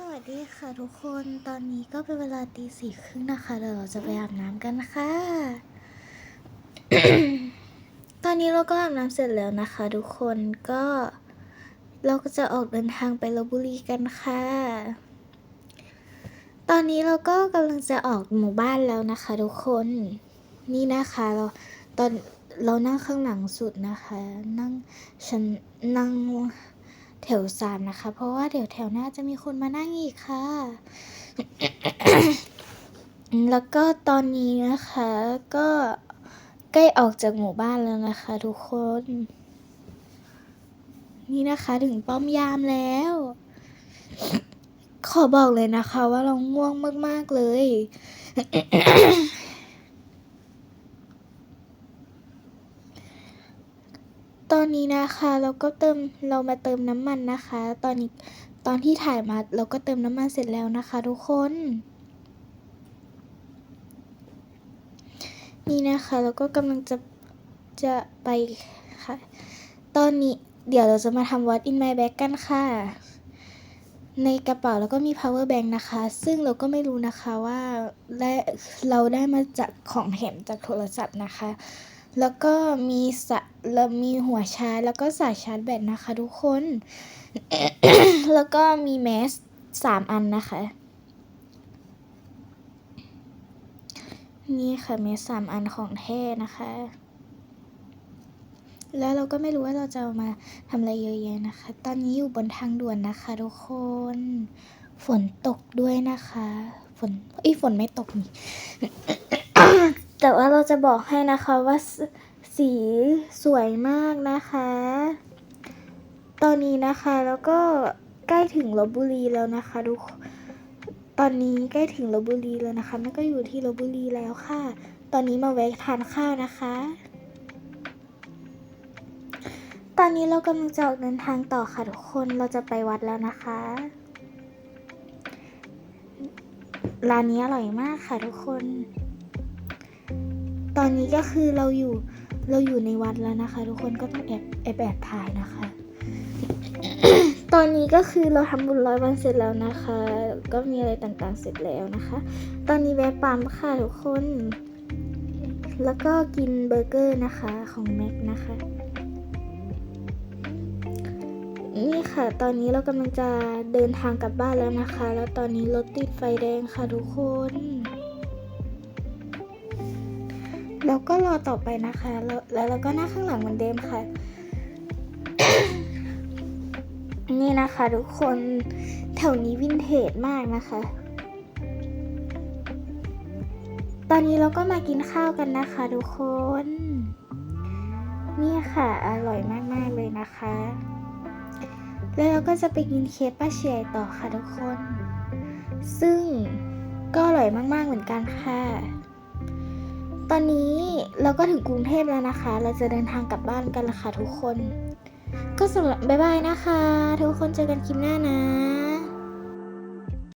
สวัสดีค่ะทุกคนตอนนี้ก็เป็นเวลาตีสี่ครึ่งนะคะเดี๋ยวเราจะไปอาบน้ำกันค่ะตอนนี้เราก็อาบน้ำเสร็จแล้วนะคะ ทุกคนก็เราก็จะออกเดินทางไปลบบุรีกันค่ะ ตอนนี้เราก็กำลังจะออกหมู่บ้านแล้วนะคะ ทุกคนนี่นะคะเราตอนเรานั่งข้างหลังสุดนะคะ นั่งฉันนั่ง แถวสามนะคะ เพราะว่าเดี๋ยวแถวหน้าจะมีคนมานั่งอีกค่ะ แล้วก็ตอนนี้นะคะก็ใกล้ออกจากหมู่บ้านแล้วนะคะ ทุกคน นี่นะคะถึงป้อมยามแล้ว ขอบอกเลยนะคะ ว่าเราง่วงมาก ๆ เลย ตอนนี้นะคะเราก็เติมเรามาเติมน้ำมันนะคะ ตอนนี้ตอนที่ถ่ายมาเราก็เติมน้ำมันเสร็จแล้วนะคะ ทุกคน นี่นะคะเราก็กำลังจะจะไปค่ะ ตอนนี้เดี๋ยวเราจะมาทำ What in my bag กันค่ะ ในกระเป๋าแล้วก็มี power bank นะคะ ซึ่งเราก็ไม่รู้นะคะว่าได้เราได้มาจากของแถมจากโทรศัพท์นะคะ แล้วก็มีสะแล้วมีหัวชาร์จแล้วก็สายชาร์จแบตนะคะทุกคน แล้วก็มีแมสสามอันนะคะ นี่ค่ะแมสสามอันของแท้นะคะ แล้วเราก็ไม่รู้ว่าเราจะามาทำอะไรเยอะแยะนะคะ ตอนนี้อยู่บนทางด่วนนะคะทุกคน ฝนตกด้วยนะคะ ฝน เอ้ยฝนไม่ตกนี่ แต่ว่าเราจะบอกให้นะคะว่าสสีสวยมากนะคะ ตอนนี้นะคะแล้วก็ใกล้ถึงลบบุรีแล้วนะคะทุกตอนนี้ใกล้ถึงลบบุรีแล้วนะคะมันก็อยู่ที่ลบบุรีแล้วค่ะ ตอนนี้มาแวะทานข้าวนะคะ ตอนนี้เรากำลังจะออกเดินทางต่อค่ะทุกคนเราจะไปวัดแล้วนะคะร้านนี้อร่อยมากค่ะทุกคน ตอนนี้ก็คือเราอยู่เราอยู่ในวัดแล้วนะคะ ทุกคนก็ต้องแอบแอบแอบถ่ายนะคะ ตอนนี้ก็คือเราทำบุญร้อยวันเสร็จแล้วนะคะ ก็มีอะไรต่างๆเสร็จแล้วนะคะ ตอนนี้แวะปั๊มค่ะทุกคน แล้วก็กินเบอร์เกอร์นะคะของแม็กนะคะ นี่ค่ะ ตอนนี้เรากำลังจะเดินทางกลับบ้านแล้วนะคะ แล้วตอนนี้รถติดไฟแดงค่ะทุกคน แล้วก็รอต่อไปนะคะ แล้วแล้วเราก็นั่งข้างหลังเหมือนเดิมค่ะ นี่นะคะทุกคนแถวนี้วินเทจมากนะคะ ตอนนี้เราก็มากินข้าวกันนะคะทุกคน นี่ค่ะอร่อยมาก ๆ เลยนะคะ แล้วเราก็จะไปกินเคฟป้าเชียต่อค่ะทุกคน ซึ่งก็อร่อยมาก ๆ เหมือนกันค่ะ ตอนนี้เราก็ถึงกรุงเทพแล้วนะคะ เราจะเดินทางกลับบ้านกันละค่ะทุกคน ก็สำหรับบ๊ายบายนะคะ ทุกคนเจอกันคลิปหน้านะ